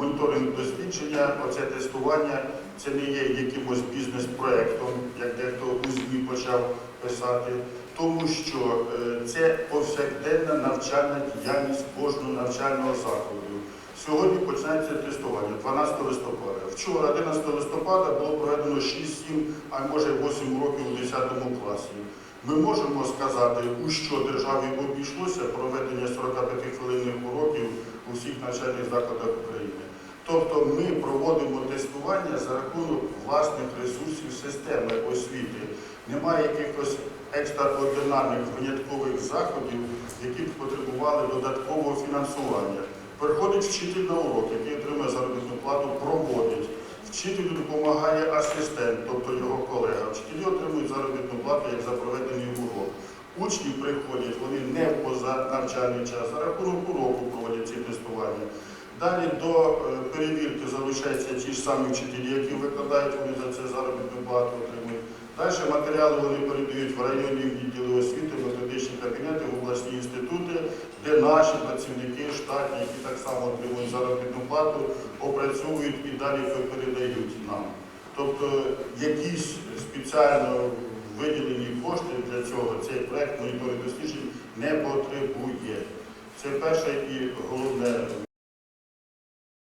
Моніторинг дослідження, оце тестування, це не є якимось бізнес-проектом, як дехто у ЗМІ почав писати, тому що е, це повсякденна навчальна діяльність кожного навчального закладу. Сьогодні починається тестування 12 листопада. Вчора, 11 листопада, було проведено 6, 7, а може 8 років у 10 класі. Ми можемо сказати, у що державі обійшлося проведення 45-хвилинних уроків у всіх навчальних закладах України. Тобто ми проводимо тестування за рахунок власних ресурсів системи освіти. Немає якихось екстраординарних виняткових заходів, які б потребували додаткового фінансування. Приходить вчитель на урок, який отримує заробітну плату, проводить. Вчителю допомагає асистент, тобто його колега. Вчителі отримують заробітну плату як за проведений урок. Учні приходять, вони не в позанавчальний час, за рахунок уроку проводять ці тестування. Далі до е, перевірки залучаються ті ж самі вчителі, які викладають, вони за це заробітну плату отримують. Далі матеріали вони передають в районні відділи освіти, методичні кабінети, в обласні інститути, де наші працівники штатні, які так само отримують заробітну плату, опрацьовують і далі передають нам. Тобто якісь спеціально виділені цей проект досліджень не потребує. Це перше і головне